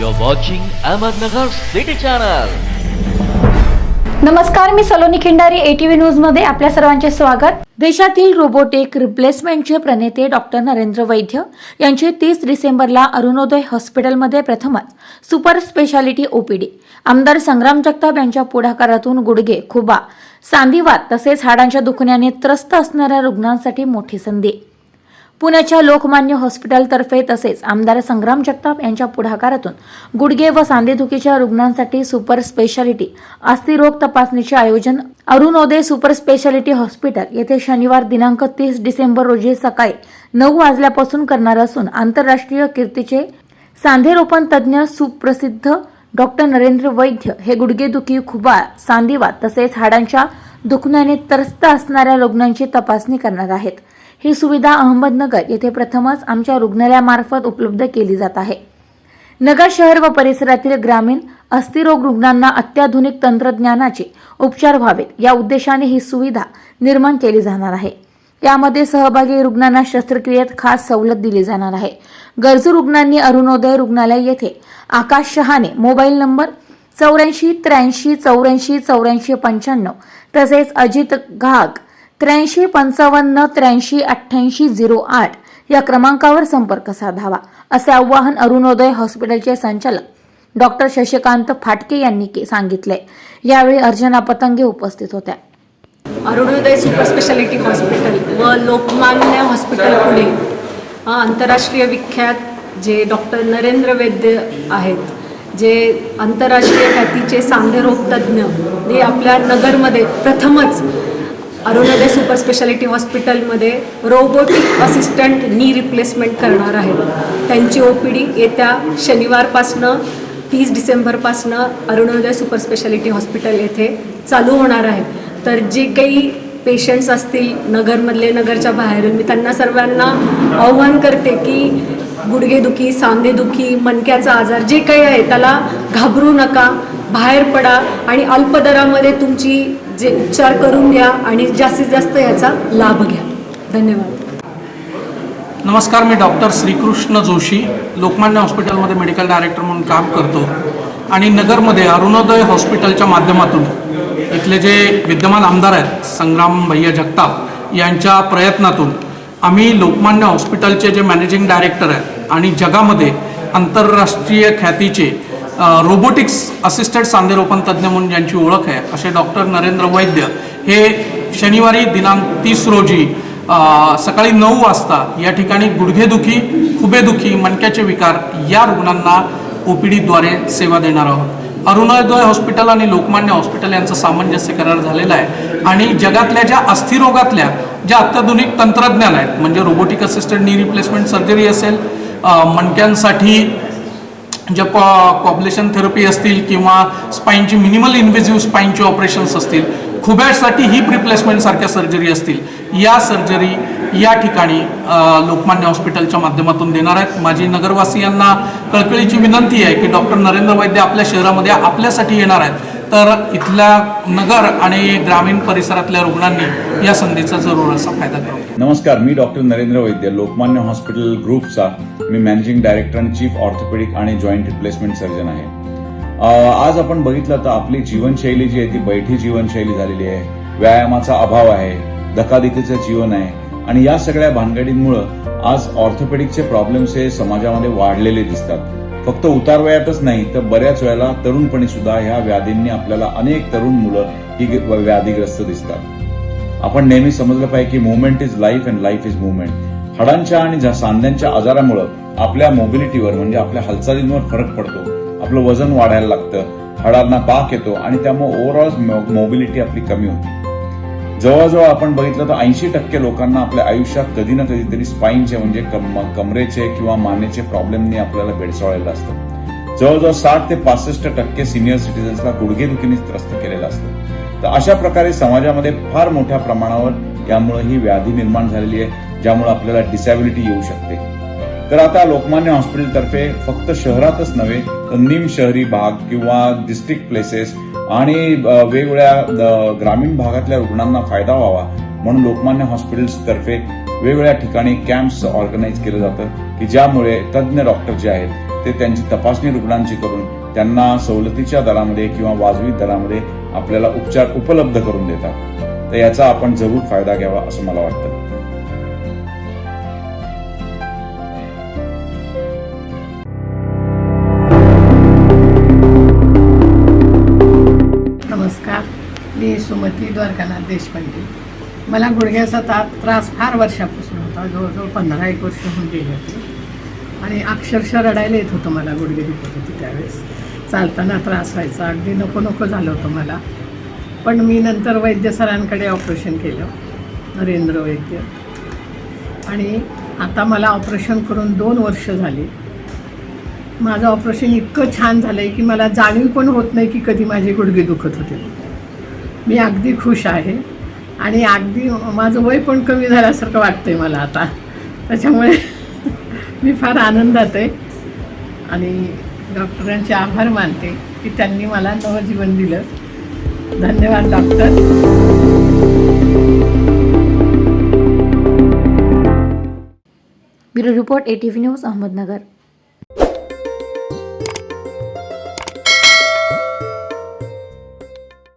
You're watching Ahmednagar City Channel. नमस्कार मी Saloni Khindari ATV न्यूजमध्ये आपल्या सर्वांचे स्वागत. देशातील रोबोटिक रिप्लेसमेंटचे प्रणेते डॉक्टर नरेंद्र वैद्य यांची तीस डिसेंबरला अरुणोदय हॉस्पिटलमध्ये प्रथमच सुपर स्पेशालिटी ओपीडी. आमदार संग्राम जगताप यांच्या पुढाकारातून गुडघे खुबा सांधिवात तसेच हाडांच्या दुखण्याने त्रस्त असणाऱ्या रुग्णांसाठी मोठी संधी. पुण्याच्या लोकमान्य हॉस्पिटलतर्फे तसेच आमदार संग्राम जगताप यांच्या पुढाकारातून गुडघे व सांधेदुखीच्या रुग्णांसाठी सुपर स्पेशालिटी अस्थिरोग तपासणीचे आयोजन अरुणोदय सुपर स्पेशालिटी हॉस्पिटल येथे शनिवार दिनांक तीस डिसेंबर रोजी सकाळी नऊ वाजल्यापासून करणार असून आंतरराष्ट्रीय कीर्तीचे सांधेरोपण तज्ज्ञ सुप्रसिद्ध डॉक्टर नरेंद्र वैद्य हे गुडघेदुखी खुबा सांधिवात तसेच हाडांच्या दुखण्याने त्रस्त असणाऱ्या रुग्णांची तपासणी करणार आहेत. ही सुविधा अहमदनगर येथे प्रथमच आमच्या रुग्णालयामार्फत उपलब्ध केली जात आहे. नगर शहर व परिसरातील ग्रामीण अस्थिरोग रुग्णांना अत्याधुनिक तंत्रज्ञानाचे उपचार व्हावेत या उद्देशाने ही सुविधा निर्माण केली जाणार आहे. यामध्ये सहभागी रुग्णांना शस्त्रक्रियेत खास सवलत दिली जाणार आहे. गरजू रुग्णांनी अरुणोदय रुग्णालय येथे आकाश शहाने मोबाईल नंबर चौऱ्याऐंशी त्र्याऐंशी चौऱ्याऐंशी चौऱ्याऐंशी पंच्याण्णव तसेच अजित घाग त्र्याऐंशी पंचावन्न त्र्याऐंशी अठ्ठ्याऐंशी झिरो आठ या क्रमांकावर संपर्क साधावा असे आवाहन अरुणोदय हॉस्पिटलचे संचालक डॉक्टर शशिकांत फाटके यांनी सांगितले. यावेळी अर्चना पतंगे उपस्थित होत्या. अरुणोदय सुपर स्पेशालिटी हॉस्पिटल व लोकमान्य हॉस्पिटल पुणे आंतरराष्ट्रीय विख्यात जे डॉक्टर नरेंद्र वैद्य आहेत जे आंतरराष्ट्रीय ख्यातीचे सांधेरोग तज्ज्ञ ते आपल्या नगरमध्ये प्रथमच अरुणोदय सुपर स्पेशालिटी हॉस्पिटलमध्ये रोबोटिक असिस्टंट नी रिप्लेसमेंट करणार आहेत. त्यांची ओ पी डी येत्या शनिवारपासनं तीस डिसेंबरपासनं अरुणोदय सुपर स्पेशालिटी हॉस्पिटल येथे चालू होणार आहे. तर जे काही पेशंट्स असतील नगरमधले नगरच्या बाहेरून मी त्यांना सर्वांना आव्हान करते की गुडघेदुखी सांधेदुखी मणक्याचा आजार जे काही आहे त्याला घाबरू नका बाहेर पडा आणि अल्प दरामध्ये तुमची जे उपचार करून घ्या आणि जास्तीत जास्त याचा लाभ घ्या. धन्यवाद. नमस्कार मी डॉक्टर श्रीकृष्ण जोशी लोकमान्य हॉस्पिटलमध्ये मेडिकल डायरेक्टर म्हणून काम करतो आणि नगरमध्ये अरुणोदय हॉस्पिटलच्या माध्यमातून इथले जे विद्यमान आमदार आहेत संग्राम भैया जगताप यांच्या प्रयत्नातून आम्ही लोकमान्य हॉस्पिटलचे जे मॅनेजिंग डायरेक्टर आहेत आणि जगामध्ये आंतरराष्ट्रीय ख्यातीचे रोबोटिक्स असिस्टेड सांधेरोपण तज्ज्ञ म्हणून ज्यांची ओळख आहे असे डॉक्टर नरेंद्र वैद्य हे शनिवारी दिनांक तीस रोजी सकाळी नऊ वाजता या ठिकाणी गुडघेदुखी खुबेदुखी मणक्याचे विकार या रुग्णांना ओ पी डीद्वारे सेवा देणार आहोत. अरुणोदय हॉस्पिटल आणि लोकमान्य हॉस्पिटल यांचं सामंजस्य करार झालेला आहे आणि जगातल्या ज्या अस्थिरोगातल्या ज्या अत्याधुनिक तंत्रज्ञान आहेत म्हणजे robotic assistant knee replacement surgery असेल मणक्यांसाठी ज्या कॉ कॉब्लेशन थेरपी असतील किंवा स्पाईनची मिनिमल इन्व्हेझिव्ह स्पाईनची ऑपरेशन्स असतील खुब्यासाठी हिप रिप्लेसमेंटसारख्या सर्जरी असतील या सर्जरी या ठिकाणी लोकमान्य हॉस्पिटलच्या माध्यमातून देणार आहेत. माझी नगरवासियांना कळकळीची विनंती आहे की डॉक्टर नरेंद्र वैद्य आपल्या शहरामध्ये आपल्यासाठी येणार आहेत. तर इथल्या नगर आणि ग्रामीण परिसरातल्या रुग्णांनी या संधीचा जरूर असा फायदा घ्यावा. नमस्कार मी डॉक्टर नरेंद्र वैद्य लोकमान्य हॉस्पिटल ग्रुपचा मी मॅनेजिंग डायरेक्टर आणि चीफ ऑर्थोपेडिक आणि जॉईंट रिप्लेसमेंट सर्जन आहे. आज आपण बघितलं तर आपली जीवनशैली जी आहे ती बैठी जीवनशैली झालेली आहे. व्यायामाचा अभाव आहे धकाधकीचं जीवन आहे आणि या सगळ्या भानगडींमुळं आज ऑर्थोपेडिकचे प्रॉब्लेम्स हे समाजामध्ये वाढलेले दिसतात. फक्त उतार वयातच नाही तर बऱ्याच वेळेला तरुणपणी सुद्धा ह्या व्याधींनी आपल्याला अनेक तरुण मुलं ही व्याधीग्रस्त दिसतात. आपण नेहमी समजलं पाहिजे की movement is life and life is movement हाडांच्या आणि सांध्यांच्या आजारामुळं आपल्या मोबिलिटीवर म्हणजे आपल्या हालचालींवर फरक पडतो. आपलं वजन वाढायला लागतं. हाडांना पाक येतो आणि त्यामुळे ओव्हरऑल मोबिलिटी आपली कमी होते. जवळजवळ आपण बघितलं तर ऐंशी टक्के लोकांना आपल्या आयुष्यात कधी ना कधीतरी स्पाईनचे म्हणजे कम कमरेचे किंवा मानेचे प्रॉब्लेमनी आपल्याला भेडसाळलेलं असतं. जवळजवळ साठ ते पासष्ट टक्के सिनियर सिटीजन्सला गुडघेदुखीने त्रस्त केलेलं असतं. तर अशा प्रकारे समाजामध्ये फार मोठ्या प्रमाणावर यामुळे ही व्याधी निर्माण झालेली आहे ज्यामुळे आपल्याला डिसॅबिलिटी येऊ शकते. तर आता लोकमान्य हॉस्पिटलतर्फे फक्त शहरातच नव्हे तर निम शहरी भाग किंवा डिस्ट्रिक्ट प्लेसेस आणि वेगवेगळ्या ग्रामीण भागातल्या रुग्णांना फायदा व्हावा म्हणून लोकमान्य हॉस्पिटल्सतर्फे वेगवेगळ्या ठिकाणी कॅम्प्स ऑर्गनाईज केलं जातं की ज्यामुळे तज्ज्ञ डॉक्टर जे आहेत ते त्यांची तपासणी रुग्णांची करून त्यांना सवलतीच्या दरामध्ये किंवा वाजवी दरामध्ये आपल्याला उपचार उपलब्ध करून देतात. तर याचा आपण जरूर फायदा घ्यावा असं मला वाटतं. मी सुमती द्वारकानाथ देशपांडे. मला गुडघ्याचा ता त्रास फार वर्षापासून होता. जवळजवळ पंधरा एक वर्ष होऊन गेली होती. आणि अक्षरशः रडायला येत होतं मला गुडघे दुखत होती त्यावेळेस. चालताना त्रास व्हायचा. अगदी नको नको झालं होतं मला. पण मी नंतर वैद्य सरांकडे ऑपरेशन केलं. नरेंद्र वैद्य. आणि आता मला ऑपरेशन करून दोन वर्ष झाली. माझं ऑपरेशन इतकं छान झालं आहे की मला जाणीव पण होत नाही की कधी माझे गुडघे दुखत होते. मी अगदी खुश आहे. आणि अगदी माझं वय पण कमी झाल्यासारखं वाटतं आहे मला आता. त्याच्यामुळे मी फार आनंदात आहे. आणि डॉक्टरांचे आभार मानते की त्यांनी मला नवजीवन दिलं. धन्यवाद doctor. Bureau report ATV news Ahmednagar.